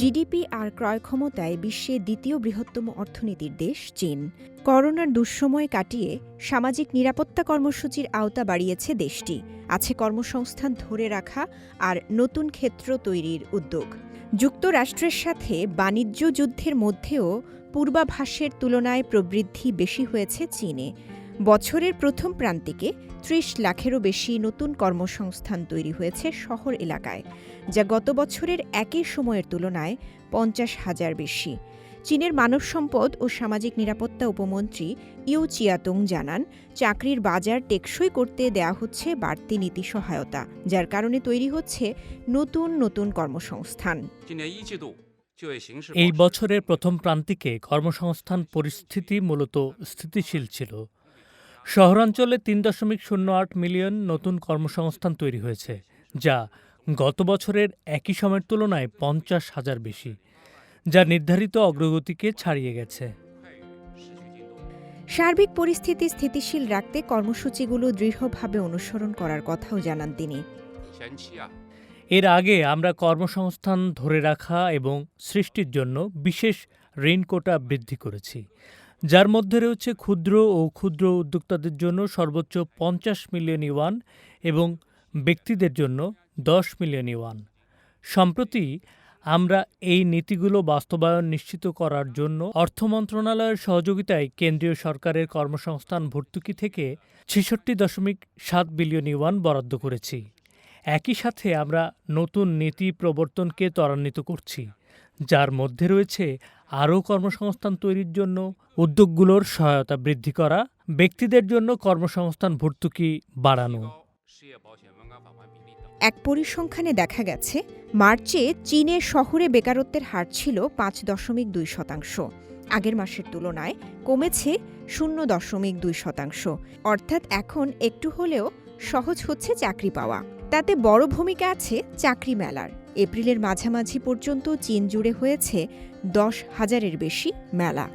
GDP আর ক্রয় ক্ষমতায় বিশ্বের দ্বিতীয় বৃহত্তম অর্থনীতির দেশ চীন। করোনার দুঃসময় কাটিয়ে সামাজিক নিরাপত্তা কর্মসূচির আওতা বাড়িয়েছে দেশটি। আছে কর্মসংস্থান ধরে রাখা আর নতুন ক্ষেত্র তৈরির উদ্যোগ। যুক্তরাষ্ট্রের সাথে বাণিজ্য যুদ্ধের মধ্যেও পূর্বাভাসের তুলনায় প্রবৃদ্ধি বেশি হয়েছে চীনে। বছরের প্রথম প্রান্তিকে ত্রিশ লাখেরও বেশি নতুন কর্মসংস্থান তৈরি হয়েছে শহর এলাকায়, যা গত বছরের একই সময়ের তুলনায় পঞ্চাশ হাজার বেশি। চীনের মানব সম্পদ ও সামাজিক নিরাপত্তা উপমন্ত্রী ইউ চিয়াতুং জানান, চাকরির বাজার টেকসই করতে দেয়া হচ্ছে বাড়তি নীতি সহায়তা, যার কারণে তৈরি হচ্ছে নতুন নতুন কর্মসংস্থান। এই বছরের প্রথম প্রান্তিকে কর্মসংস্থান পরিস্থিতি মূলত স্থিতিশীল ছিল। শহরাঞ্চলে তিন দশমিক শূন্য আট মিলিয়ন নতুন কর্মসংস্থান তৈরি হয়েছে, যা গত বছরের একই সময়ের তুলনায় পঞ্চাশ হাজার বেশি। যা নির্ধারিত অগ্রগতিকে ছাড়িয়ে গেছে। সার্বিক পরিস্থিতি স্থিতিশীল রাখতে কর্মসূচিগুলো দৃঢ়ভাবে অনুসরণ করার কথাও জানান তিনি। এর আগে আমরা কর্মসংস্থান ধরে রাখা এবং সৃষ্টির জন্য বিশেষ ঋণ কোটা বৃদ্ধি করেছি যার মধ্যে রয়েছে ক্ষুদ্র ও ক্ষুদ্র উদ্যোক্তাদের জন্য সর্বোচ্চ পঞ্চাশ মিলিয়ন ইওয়ান এবং ব্যক্তিদের জন্য দশ মিলিয়ন ইওয়ান সম্প্রতি আমরা এই নীতিগুলো বাস্তবায়ন নিশ্চিত করার জন্য অর্থ মন্ত্রণালয়ের সহযোগিতায় কেন্দ্রীয় সরকারের কর্মসংস্থান ভর্তুকি থেকে ছেষট্টি দশমিক সাত বিলিয়ন ইউয়ান বরাদ্দ করেছি। একই সাথে আমরা নতুন নীতি প্রবর্তনকে ত্বরান্বিত করছি, যার মধ্যে রয়েছে আরও কর্মসংস্থান তৈরির জন্য, উদ্যোগগুলোর সহায়তা বৃদ্ধি করা, ব্যক্তিদের জন্য কর্মসংস্থান ভর্তুকি 提 বাড়ানো। এক পরিসংখ্যানে দেখা গেছে, মার্চে চীনের শহরে বেকারত্বের হার ছিল পাঁচ দশমিক দুই শতাংশ। আগের মাসের তুলনায় কমেছে শূন্য দশমিক দুই শতাংশ। অর্থাৎ এখন একটু হলেও সহজ হচ্ছে চাকরি পাওয়া। তাতে বড় ভূমিকা আছে চাকরি মেলার। এপ্রিলের মাঝামাঝি পর্যন্ত চীন জুড়ে হয়েছে দশ হাজারের বেশি মেলা।